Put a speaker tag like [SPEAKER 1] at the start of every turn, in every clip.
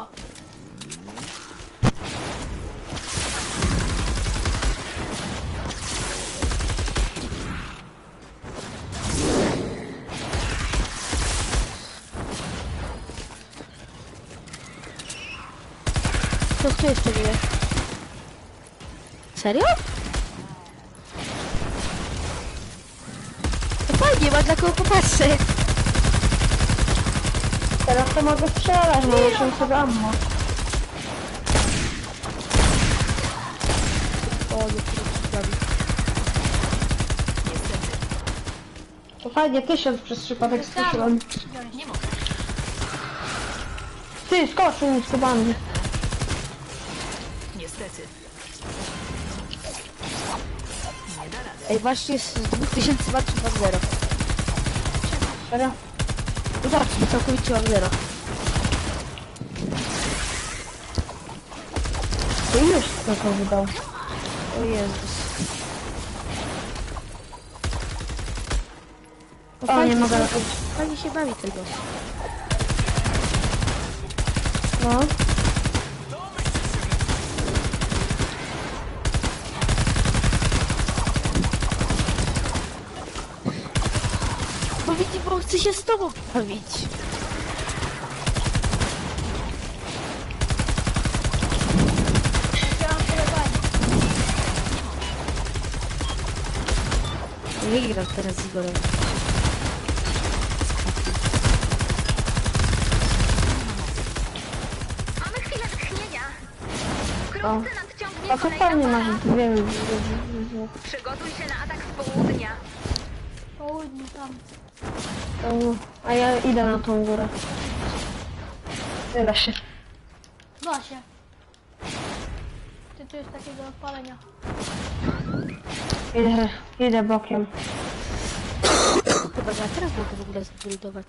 [SPEAKER 1] O!
[SPEAKER 2] To kto jeszcze wie? Serio? To fajnie, ma dla kogo popatrzeć.
[SPEAKER 3] Teraz to mogę strzelać, bo muszę sobie ammo.
[SPEAKER 2] O.
[SPEAKER 3] To fajnie, tysiąc przez przypadek skoczyłem.
[SPEAKER 1] Nie
[SPEAKER 3] Ty, skoczył mi skubany.
[SPEAKER 4] Niestety. Nie da rady.
[SPEAKER 2] Ej, właśnie z 2000 watów
[SPEAKER 3] Serio?
[SPEAKER 2] Zobaczcie, całkowicie mam zero.
[SPEAKER 3] To już kto to wydał.
[SPEAKER 2] O Jezus. No
[SPEAKER 3] O, nie mogę.
[SPEAKER 2] Fajnie się bawi ten boss.
[SPEAKER 3] No.
[SPEAKER 2] Bo widzi, bo chce się z tobą bawić. Wygram teraz z Igorem.
[SPEAKER 5] Mamy chwilę wytchnienia. Wkrótce nadciągnie
[SPEAKER 3] A to fajnie
[SPEAKER 5] kolejna
[SPEAKER 3] masz
[SPEAKER 5] fala.
[SPEAKER 3] dwie
[SPEAKER 5] Przygotuj się na atak z południa.
[SPEAKER 1] Południe tam.
[SPEAKER 3] to, A ja idę na tą górę. Nie da się.
[SPEAKER 1] Da się. Ty tu jest takiego odpalenia.
[SPEAKER 3] Idę, idę bokiem.
[SPEAKER 2] Chyba, że ja teraz mogę w ogóle zbudować.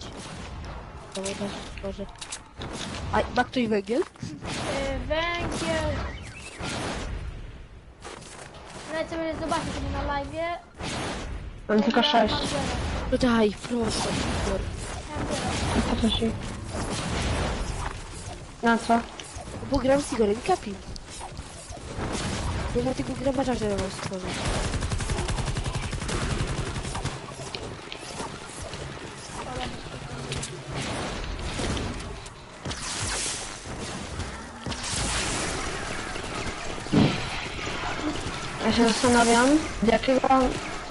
[SPEAKER 2] Dobra, Boże. A ma ktoś węgiel?
[SPEAKER 1] Yy, węgiel. Lecę zobaczyć na live.
[SPEAKER 3] Mam tylko sześć.
[SPEAKER 2] No daj, proszę, Igor.
[SPEAKER 3] Po co się... Na co?
[SPEAKER 2] Bo gram z Igorem i Kapim. Nie ma tego grabarza, że mam stworzyć.
[SPEAKER 3] Ja się zastanawiam, jakiego...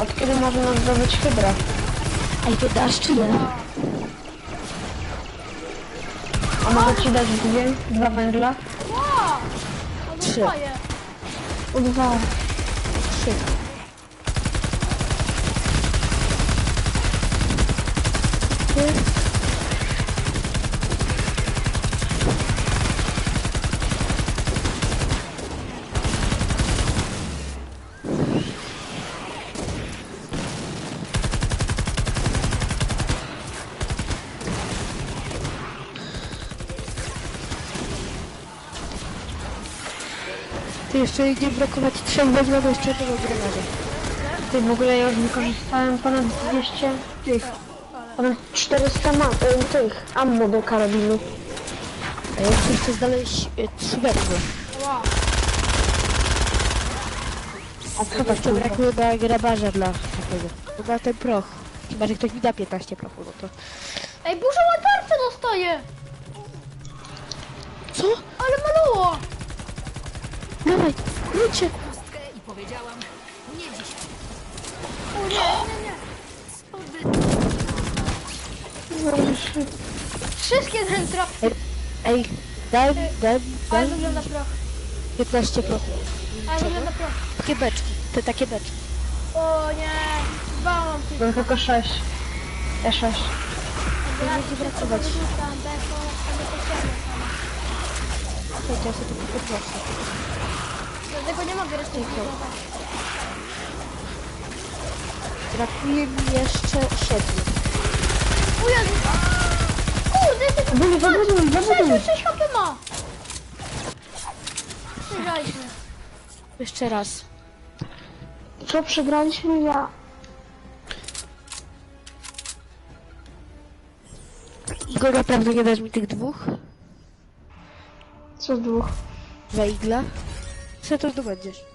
[SPEAKER 3] Od kiedy można zdobyć hydrę?
[SPEAKER 2] Ej, to dasz czy nie?
[SPEAKER 3] A mogę ci dać dwie, dwa węgla?
[SPEAKER 1] Wow!
[SPEAKER 2] Trzy.
[SPEAKER 3] O, Dwa.
[SPEAKER 2] Trzy. Ty? Ty jeszcze nie brakować trzech węgla, bo jeszcze jednego granada.
[SPEAKER 3] Ty w ogóle ja już wykorzystałem ponad 200 tych... Ponad 400 ma... y, tych ammo do karabinu.
[SPEAKER 2] A ja jeszcze chcę znaleźć y, trzy węgle.
[SPEAKER 1] Wow.
[SPEAKER 3] A co to
[SPEAKER 2] Jeszcze brakuje na grabarza dla takiego. Na ten proch. Chyba, że ktoś mi da 15 prochu, no to...
[SPEAKER 1] Ej, dużo łatarce dostaję!
[SPEAKER 2] Co?
[SPEAKER 1] Ale maluło!
[SPEAKER 2] Dawaj!
[SPEAKER 4] Pustkę i powiedziałam, nie dzisiaj.
[SPEAKER 1] O nie, nie, nie. Wszystkie ten traf.
[SPEAKER 2] Ej, daj, daj,
[SPEAKER 1] Ale
[SPEAKER 2] daj
[SPEAKER 1] wygląda proch.
[SPEAKER 2] 15 prochu.
[SPEAKER 1] Ale wygląda proch.
[SPEAKER 2] Takie beczki, te takie beczki.
[SPEAKER 1] O nie. Dwa mam tylko.
[SPEAKER 3] Mam tylko 6. Ja 6.
[SPEAKER 2] będzie brakować.
[SPEAKER 1] Wyrzucam deko, sobie potrzebne same.
[SPEAKER 2] Słuchajcie, ja sobie to poproszę.
[SPEAKER 1] Dlatego nie mogę reszty wybudować.
[SPEAKER 2] Brakuje mi jeszcze 7.
[SPEAKER 1] O Jezu! Kurde, ty
[SPEAKER 3] Buduj, zabuduj, zabuduj.
[SPEAKER 1] 6, 6 HP ma! Przegraliśmy.
[SPEAKER 2] Jeszcze raz.
[SPEAKER 3] Co przegraliśmy? Ja...
[SPEAKER 2] Igor, naprawdę nie dasz mi tych dwóch?
[SPEAKER 3] Co z dwóch?
[SPEAKER 2] Dwa igle? Co to zdobędziesz?